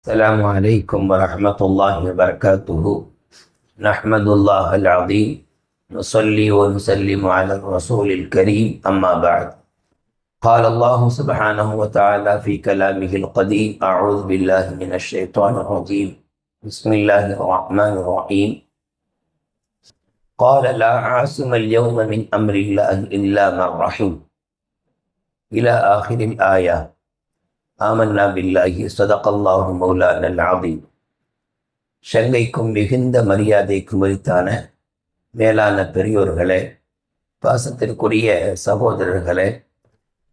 السلام عليكم ورحمة الله وبركاته. نحمد الله العظيم. نصلي ونسلم على الرسول الكريم. أما بعد. قال الله سبحانه وتعالى في كلامه القديم أعوذ بالله من الشيطان الرجيم. بسم الله الرحمن الرحيم. قال لا عاصم اليوم من أمر الله إلا من رحم. إلى آخر الآية. ஆமன்னா பில்லாஹி சதகல்லாஹு மௌலானல் ஆதீம் சங்கைக்கும் மிகுந்த மரியாதைக்கும் உரித்தான மேலான பெரியோர்களே பாசத்திற்குரிய சகோதரர்களே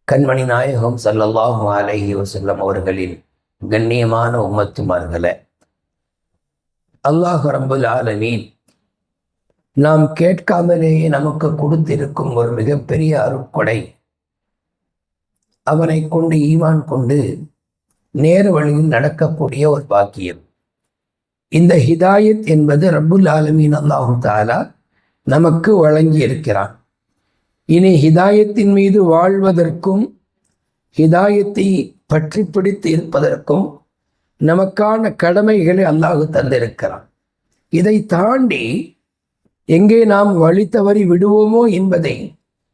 கண்மணி நாயகம் சல்லல்லாஹு அலஹி வசல்லம் அவர்களின் கண்ணியமான உம்மத்துமார்களே அல்லாஹ் ரம்புல் ஆலமீன் நாம் கேட்காமலேயே நமக்கு கொடுத்திருக்கும் ஒரு மிகப்பெரிய அருட்கொடை அவனை கொண்டு ஈவான் கொண்டு நேர வழியில் நடக்கக்கூடிய ஒரு பாக்கியம். இந்த ஹிதாயத் என்பது ரப்புல் ஆலமீன் அல்லாஹு தாலா நமக்கு வழங்கி இருக்கிறான் இனி ஹிதாயத்தின் மீது வாழ்வதற்கும் ஹிதாயத்தை பற்றி பிடித்து இருப்பதற்கும் நமக்கான கடமைகளை அல்லாஹு தந்திருக்கிறான். இதை தாண்டி எங்கே நாம் வழி தவறி விடுவோமோ என்பதை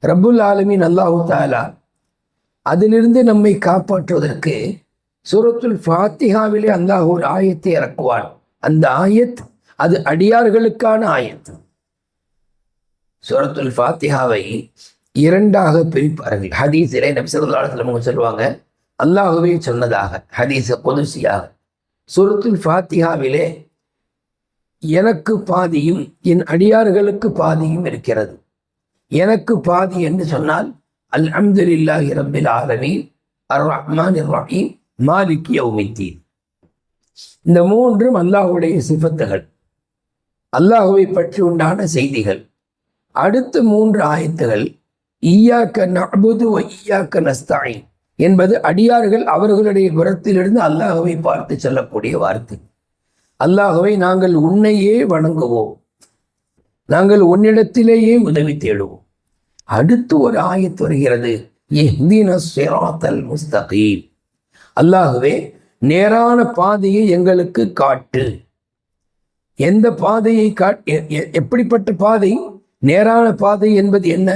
ரப்புல் ஆலமீன் அல்லாஹு தாலா அதிலிருந்து நம்மை காப்பாற்றுவதற்கு சூரத்துல் ஃபாத்திகாவிலே அல்லாஹ் ஒரு ஆயத்தை இறக்குவான். அந்த ஆயத் அது அடியார்களுக்கான ஆயத். சூரத்துல் ஃபாத்திகாவை இரண்டாக பிரிப்பார்கள். ஹதீஸிலே நபிசல்லாஸ்லம் சொல்லுவாங்க அல்லாஹுவே சொன்னதாக ஹதீஸ பொதுசியாக. சூரத்துல் ஃபாத்திகாவிலே எனக்கு பாதியும் என் அடியார்களுக்கு பாதியும் இருக்கிறது. எனக்கு பாதி என்று சொன்னால் அல்ஹம்துலில்லாஹி ரப்பில் ஆலமீன். அர் ரஹ்மான் ரஹீம் மாலிக் யௌமித்தீன். இந்த மூன்றும் அல்லாஹுடைய சிபத்துகள் அல்லாஹுவை பற்றி உண்டான செய்திகள். அடுத்த மூன்று ஆயத்துகள். ஈயாக்க நபுது ஈயாக்க நஸ்தாயின் என்பது அடியார்கள் அவர்களுடைய குரத்திலிருந்து அல்லாஹுவை பார்த்து சொல்லக்கூடிய வார்த்தை. அல்லாஹுவை நாங்கள் உன்னையே வணங்குவோம். நாங்கள் உன்னிடத்திலேயே உதவி தேடுவோம். அடுத்து ஒரு ஆயத்து வருகிறது. முஸ்தகீம். அல்லாகவே நேரான பாதையை எங்களுக்கு காட்டு. எந்த பாதையை காட் எப்படிப்பட்ட பாதை? நேரான பாதை என்பது என்ன?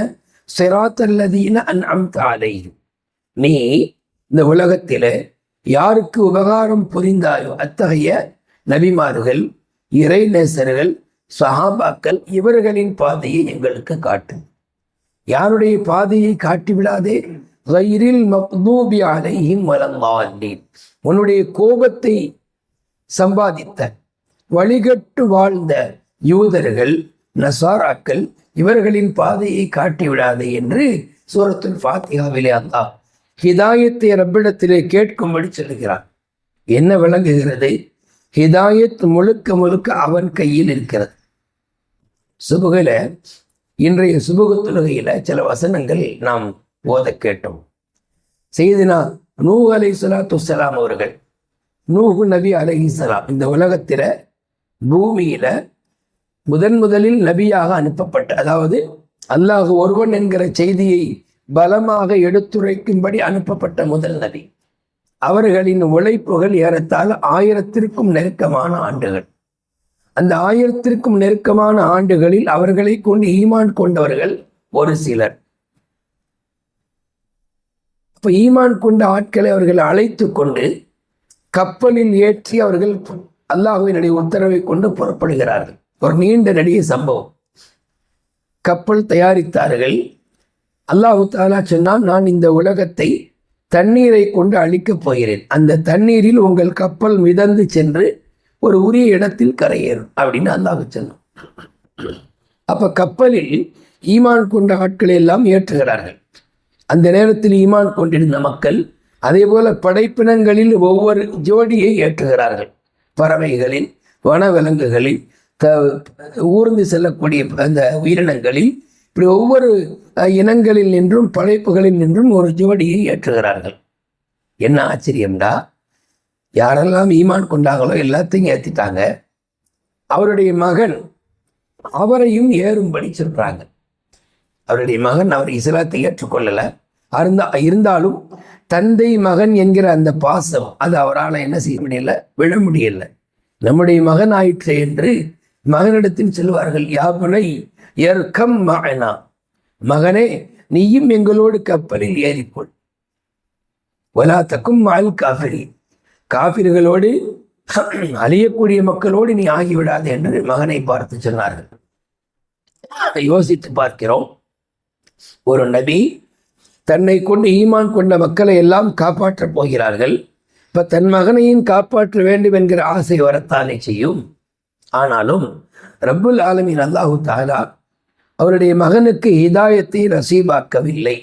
சிராத்தல்லதீன அன் அம்தாலை நீ இந்த உலகத்தில் யாருக்கு உபகாரம் புரிந்தாயோ அத்தகைய நபிமார்கள் இறைநேசர்கள் சஹாபாக்கள் இவர்களின் பாதையை எங்களுக்கு காட்டு. யாருடைய பாதையை காட்டிவிடாதே வயிறில் மக்தூபி அலையும் வலல்லாண்டேன் உன்னுடைய கோபத்தை சம்பாதித்த வழிகட்டு வாழ்ந்த யூதர்கள் நசாராக்கள் இவர்களின் பாதையை காட்டிவிடாதே என்று சூரத்துல் ஃபாத்தியாவிலே அல்லா ஹிதாயத்தை ரப்பிடத்திலே கேட்கும்படி சொல்கிறார் என்ன விளங்குகிறது? ஹிதாயத் முழுக்க முழுக்க அவன் கையில் இருக்கிறது. சுபுகில இன்றைய சுபகுத்துலகையில் சில வசனங்கள் நாம் ஓத கேட்டோம். செய்தினா நூ அலை சலாத்து அவர்கள். நூஹு நபி அலை சலாம் இந்த உலகத்தில் பூமியில் முதன் முதலில் நபியாக அனுப்பப்பட்ட அதாவது அல்லாஹ் ஒருவன் என்கிற செய்தியை பலமாக எடுத்துரைக்கும்படி அனுப்பப்பட்ட முதல் நபி. அவர்களின் உழைப்புகள் ஏறத்தால் ஆயிரத்திற்கும் நெருக்கமான ஆண்டுகள். அந்த ஆயிரத்திற்கும் நெருக்கமான ஆண்டுகளில் அவர்களை கொண்டு ஈமான் கொண்டவர்கள் ஒரு சிலர். அப்ப ஈமான் கொண்ட ஆட்களை அவர்கள் அழைத்து கொண்டு கப்பலில் ஏற்றி அவர்கள் அல்லாஹுவினுடைய உத்தரவை கொண்டு புறப்படுகிறார்கள். ஒரு நீண்ட நடிகை சம்பவம். கப்பல் தயாரித்தார்கள். அல்லாஹு தாலா சொன்னால் நான் இந்த உலகத்தை தண்ணீரை கொண்டு அழிக்கப் போகிறேன். அந்த தண்ணீரில் உங்கள் கப்பல் மிதந்து சென்று ஒரு உரிய இடத்தில் கரையேறும். அப்படின்னு அல்லாஹ் சொன்னான். அப்போ கப்பலில் ஈமான் கொண்ட ஆட்களை எல்லாம் ஏற்றுகிறார்கள். அந்த நேரத்தில் ஈமான் கொண்டிருந்த மக்கள் அதே போல படைப்பினங்களில் ஒவ்வொரு ஜோடியை ஏற்றுகிறார்கள். பறவைகளில் வனவிலங்குகளில் த ஊர்ந்து செல்லக்கூடிய அந்த உயிரினங்களில் இப்படி ஒவ்வொரு இனங்களில் நின்றும் படைப்புகளில் நின்றும் ஒரு ஜோடியை ஏற்றுகிறார்கள். என்ன ஆச்சரியம்டா? யாரெல்லாம் ஈமான் கொண்டாங்களோ எல்லாத்தையும் ஏற்றிட்டாங்க அவருடைய மகன் அவரையும் ஏறும்படி சொல்கிறாங்க அவருடைய மகன் அவர் இஸ்லாத்தை ஏற்றுக்கொள்ளலை. அருந்தா இருந்தாலும் தந்தை மகன் என்கிற அந்த பாசம் அது அவரால் என்ன செய்ய முடியல விழ முடியல. நம்முடைய மகன் ஆயிற்று என்று மகனிடத்தில் செல்வார்கள் யாபனை எர்க்கம் மகனா. மகனே நீயும் எங்களோடு கப்பலில் ஏறிக்கொள். வலாத்தக்கும் மால் காஃபிரி காபிர்களோடு அழியக்கூடிய மக்களோடு நீ ஆகிவிடாது என்று மகனை பார்த்து சொன்னார்கள். யோசித்து பார்க்கிறோம். ஒரு நபி தன்னை கொண்டு ஈமான் கொண்ட மக்களை எல்லாம் காப்பாற்றப் போகிறார்கள். இப்ப தன் மகனையும் காப்பாற்ற வேண்டும் என்கிற ஆசை வரத்தானே செய்யும். ஆனாலும் ரப்புல் ஆலமின் அல்லாஹு தாலா அவருடைய மகனுக்கு ஹிதாயத்தை நசீபாக்கவில்லை.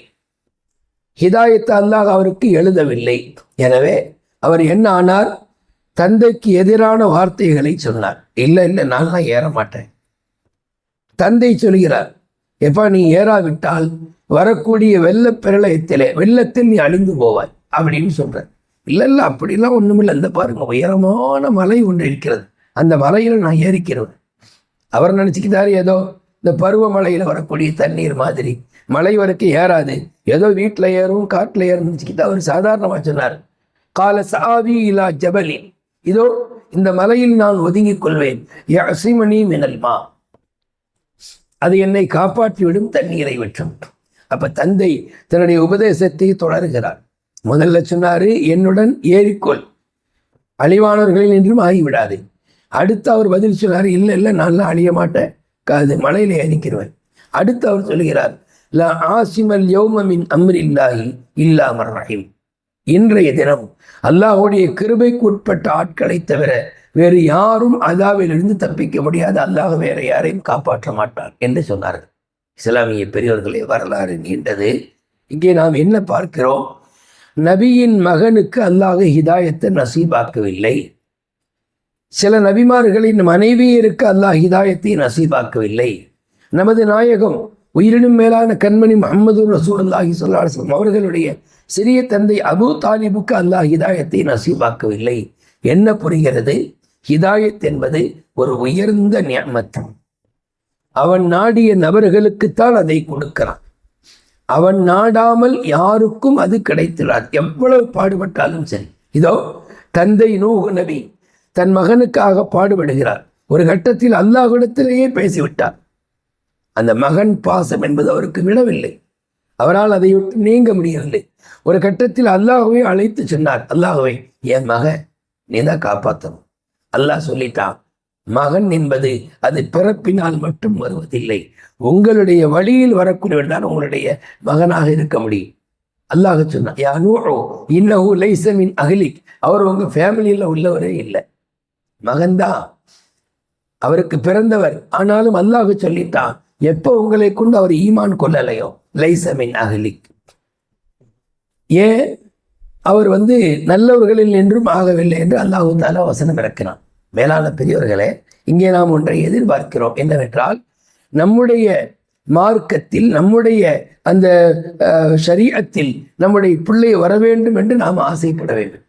ஹிதாயத்தை அல்லாஹ் அவருக்கு எழுதவில்லை. எனவே அவர் என்ன ஆனார்? தந்தைக்கு எதிரான வார்த்தைகளை சொன்னார். இல்லை இல்லை நான்லாம் ஏற மாட்டேன் தந்தை சொல்கிறார் எப்பா நீ ஏறாவிட்டால் வரக்கூடிய வெள்ள பிரளயத்திலே வெள்ளத்தில் நீ அழிந்து போவாய் அப்படின்னு சொல்ற இல்லை இல்லை அப்படிலாம் ஒன்றுமில்லை இந்த பாருங்க உயரமான மலை ஒன்று இருக்கிறது. அந்த மலையில் நான் ஏறிக்கிறேன். அவர் நினச்சிக்கிட்டாரு ஏதோ இந்த பருவமழையில் வரக்கூடிய தண்ணீர் மாதிரி. மலை வரைக்கும் ஏறாது. ஏதோ வீட்டில் ஏறும் காட்டில் ஏறும் நினச்சிக்கிட்டு அவர் சாதாரணமாக சொன்னார். கால சாவி இலா ஜபலி இதோ இந்த மலையில் நான் ஒதுங்கிக் கொள்வேன். யசிமணி மினல்மா அது என்னை காப்பாற்றிவிடும் தண்ணீரை வெற்றும் அப்ப தந்தை தன்னுடைய உபதேசத்தை தொடர்கிறார். முதல்ல சொன்னாரு என்னுடன் ஏறிக்கொள். அழிவானவர்களில் என்றும் ஆகிவிடாது. அடுத்து அவர் பதில் சொன்னார் இல்லை இல்லை நான்லாம் அழிய மாட்டேன். அது மலையில ஏறிக்கிறவன் அடுத்து அவர் சொல்கிறார் ல ஆசிமல் யோமமின் அம்ரில்லாஹி இல்லாமர் ரஹீம். இன்றைய தினம் அல்லாஹுடைய கிருபைக்கு உட்பட்ட ஆட்களை தவிர வேறு யாரும் அதாவிலிருந்து தப்பிக்க முடியாது. அல்லாஹ் வேற யாரையும் காப்பாற்ற மாட்டார் என்று சொன்னார்கள். இஸ்லாமிய பெரியவர்களே வரலாறு நீண்டது. இங்கே நாம் என்ன பார்க்கிறோம்? நபியின் மகனுக்கு அல்லாஹ் ஹிதாயத்தை நசீபாக்கவில்லை. சில நபிமார்களின் மனைவியருக்கு அல்லாஹ் ஹிதாயத்தை நசீபாக்கவில்லை. நமது நாயகம் உயிரினும் மேலான கண்மணி முகமது ரசூல் சொல்லாசம் அவர்களுடைய சிறிய தந்தை அபு தாலிபுக்கு அல்லாஹ் ஹிதாயத்தை நசீபாக்கவில்லை. என்ன புரிகிறது? ஹிதாயத் என்பது ஒரு உயர்ந்த நியமத். அவன் நாடிய நபர்களுக்குத்தான் அதை கொடுக்கிறான். அவன் நாடாமல் யாருக்கும் அது கிடைத்திடாது எவ்வளவு பாடுபட்டாலும் சரி. இதோ தந்தை நூகு நபி தன் மகனுக்காக பாடுபடுகிறார். ஒரு கட்டத்தில் அல்லாஹிடத்திலேயே பேசிவிட்டார். அந்த மகன் பாசம் என்பது அவருக்கு விடவில்லை அவரால் அதை விட்டு நீங்க முடியவில்லை. ஒரு கட்டத்தில் அல்லாஹுவை அழைத்து சொன்னார் அல்லாஹுவை என் மகன் நீ தான் காப்பாற்றணும். அல்லாஹ் சொல்லிட்டான் மகன் என்பது அது பிறப்பினால் மட்டும் வருவதில்லை. உங்களுடைய வழியில் வரக்கூடியவர் தான் உங்களுடைய மகனாக இருக்க முடியும். அல்லாஹ் சொன்னான் யா நூஹோ லைசமின் அகலிக் அவர் உங்க ஃபேமிலியில் உள்ளவரே இல்லை. மகன்தான் அவருக்கு பிறந்தவர். ஆனாலும் அல்லாஹ் சொல்லிட்டான் எப்போ உங்களை கொண்டு அவர் ஈமான் கொள்ளலையோ? லைசமின் அகலிக் ஏன்? அவர் வந்து நல்லவர்களில் என்றும் ஆகவில்லை என்று அல்லாஹு தாலா வசனம் இறக்கிறான் மேலான பெரியவர்களே இங்கே நாம் ஒன்றை எதிர்பார்க்கிறோம் என்னவென்றால் நம்முடைய மார்க்கத்தில் நம்முடைய அந்த சரீரத்தில் நம்முடைய பிள்ளை வர வேண்டும் என்று நாம் ஆசைப்பட வேண்டும்.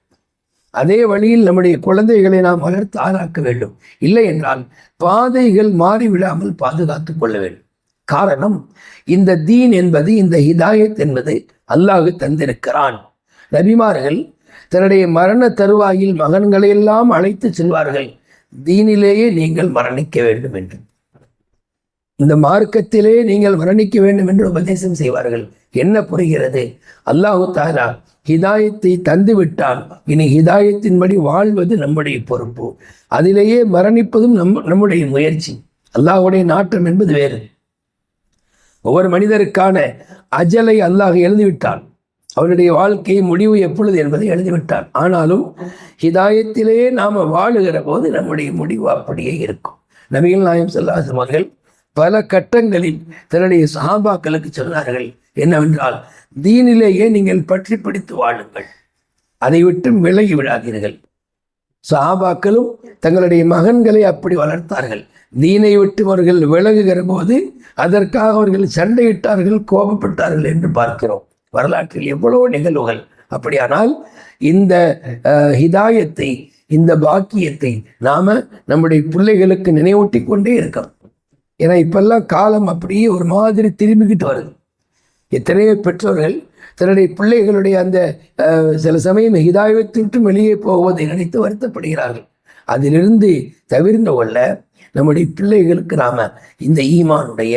அதே வழியில் நம்முடைய குழந்தைகளை நாம் வளர்த்து ஆளாக்க வேண்டும். இல்லை என்றால் பாதைகள் மாறிவிடாமல் பாதுகாத்து கொள்ள வேண்டும். காரணம் இந்த தீன் என்பது இந்த ஹிதாயத் என்பது அல்லாஹு தந்திருக்கிறான். நபிமார்கள் தன்னுடைய மரண தருவாயில் மகன்களையெல்லாம் அழைத்து செல்வார்கள். தீனிலேயே நீங்கள் மரணிக்க வேண்டும் என்று. இந்த மார்க்கத்திலே நீங்கள் மரணிக்க வேண்டும் என்று உபதேசம் செய்வார்கள். என்ன புரிகிறது? அல்லாஹு தாலா ஹிதாயத்தை தந்துவிட்டால் இனி ஹிதாயத்தின்படி வாழ்வது நம்முடைய பொறுப்பு. அதிலேயே மரணிப்பதும் நம் நம்முடைய முயற்சி. அல்லாஹுடைய நாட்டம் என்பது வேறு. ஒவ்வொரு மனிதருக்கான அஜலை அல்லாஹ் எழுதிவிட்டான். அவருடைய வாழ்க்கை முடிவு எப்பொழுது என்பதை எழுதிவிட்டார் ஆனாலும் ஹிதாயத்திலேயே நாம் வாழுகிற போது நம்முடைய முடிவு அப்படியே இருக்கும். நபிகள் நாயம் சொல்லாசம் அவர்கள் பல கட்டங்களில் தன்னுடைய சாபாக்களுக்கு சொன்னார்கள் என்னவென்றால் தீனிலேயே நீங்கள் பற்றி பிடித்து வாழுங்கள். அதை விட்டு விலகி விடாதீர்கள். சாபாக்களும் தங்களுடைய மகன்களை அப்படி வளர்த்தார்கள். தீனை விட்டு அவர்கள் விலகுகிற போது அதற்காக அவர்கள் சண்டையிட்டார்கள் கோபப்பட்டார்கள் என்று பார்க்கிறோம். வரலாற்றில் எவ்வளவு நிகழ்வுகள். அப்படியானால் இந்த ஹிதாயத்தை இந்த பாக்கியத்தை நாம நம்முடைய பிள்ளைகளுக்கு நினைவூட்டி கொண்டே இருக்கோம் ஏன்னா இப்பெல்லாம் காலம் அப்படியே ஒரு மாதிரி திரும்பிக்கிட்டு வருது. எத்தனையோ பெற்றோர்கள் தன்னுடைய பிள்ளைகளுடைய அந்த சில சமயம் ஹிதாயத்தை விட்டு வெளியே போவதை நினைத்து வருத்தப்படுகிறார்கள். அதிலிருந்து தவிர்ந்து கொள்ள நம்முடைய பிள்ளைகளுக்கு நாம இந்த ஈமானுடைய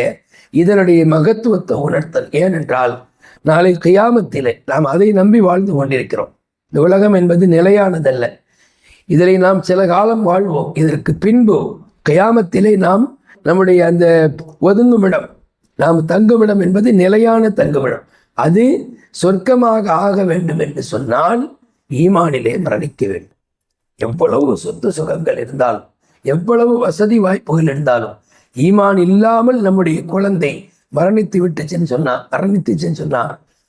இதனுடைய மகத்துவத்தை உணர்த்தல். ஏனென்றால் நாளை கையாமத்திலே நாம் அதை நம்பி வாழ்ந்து கொண்டிருக்கிறோம். இந்த உலகம் என்பது நிலையானதல்ல. இதில் நாம் சில காலம் வாழ்வோம். இதற்கு பின்பு கயாமத்திலே நாம் நம்முடைய அந்த ஒதுங்குமிடம் நாம் தங்குமிடம் என்பது நிலையான தங்குமிடம். அது சொர்க்கமாக ஆக வேண்டும் என்று சொன்னால் ஈமானிலே மரணிக்க வேண்டும். எவ்வளவு சொத்து சுகங்கள் இருந்தாலும் எவ்வளவு வசதி வாய்ப்புகள் இருந்தாலும் ஈமான் இல்லாமல் நம்முடைய குழந்தை மரணித்து விட்டுச்சுன்னு சொன்னா மரணித்துச்சுன்னு சொன்னா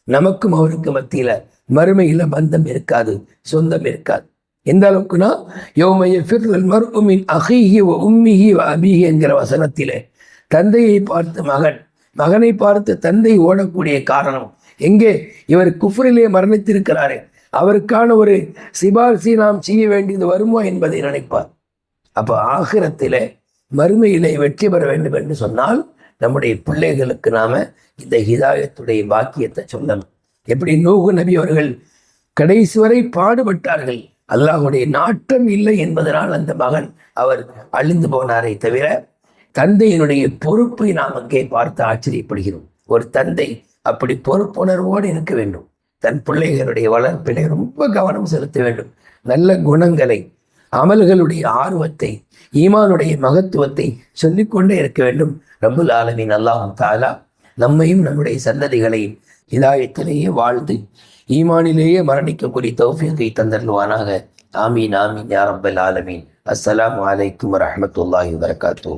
நமக்கும் அவருக்கு மத்தியில மறுமையில பந்தம் இருக்காது சொந்தம் இருக்காது. எந்த அளவுக்குன்னா யோமைய ஃபிர்ல் மர்உமின் அஹீஹி உம்மிஹி அபிஹி என்கிற வசனத்திலே தந்தையை பார்த்து மகன் மகனை பார்த்து தந்தை ஓடக்கூடிய காரணம். எங்கே? இவர் குஃப்ரிலே மரணித்திருக்கிறாரே. அவருக்கான ஒரு சிபாரிசை நாம் செய்ய வேண்டியது வருமோ என்பதை நினைப்பார். அப்போ ஆகிரத்திலே மறுமையிலே வெற்றி பெற வேண்டும் என்று சொன்னால் நம்முடைய பிள்ளைகளுக்கு நாம இந்த ஹிதாயத்துடைய பாக்கியத்தை சொல்லணும் எப்படி? நூகு நபி அவர்கள் கடைசி வரை பாடுபட்டார்கள். அல்லாஹுடைய நாட்டம் இல்லை என்பதனால் அந்த மகன் அவர் அழிந்து போனாரே தவிர தந்தையினுடைய பொறுப்பை நாம் அங்கே பார்த்து ஆச்சரியப்படுகிறோம். ஒரு தந்தை அப்படி பொறுப்புணர்வோடு இருக்க வேண்டும். தன் பிள்ளைகளுடைய வளர்ப்பிலே ரொம்ப கவனம் செலுத்த வேண்டும். நல்ல குணங்களை அமல்களுடைய ஆர்வத்தை ஈமானுடைய மகத்துவத்தை சொல்லிக்கொண்டே இருக்க வேண்டும். ரபுல் ஆலமின் அல்லாஹ் தாலா நம்மையும் நம்முடைய சந்ததிகளையும் இதாயத்திலேயே வாழ்ந்து ஈமானிலேயே மரணிக்கக்கூடிய தௌஃபியத்தை தந்தருவானாக ஆமீன் ஆமீன் யா ரப்பல் ஆலமீன். அஸ்லாம் வலைக்கம் வரஹ்மத்துல்லாஹி வரகாத்தூ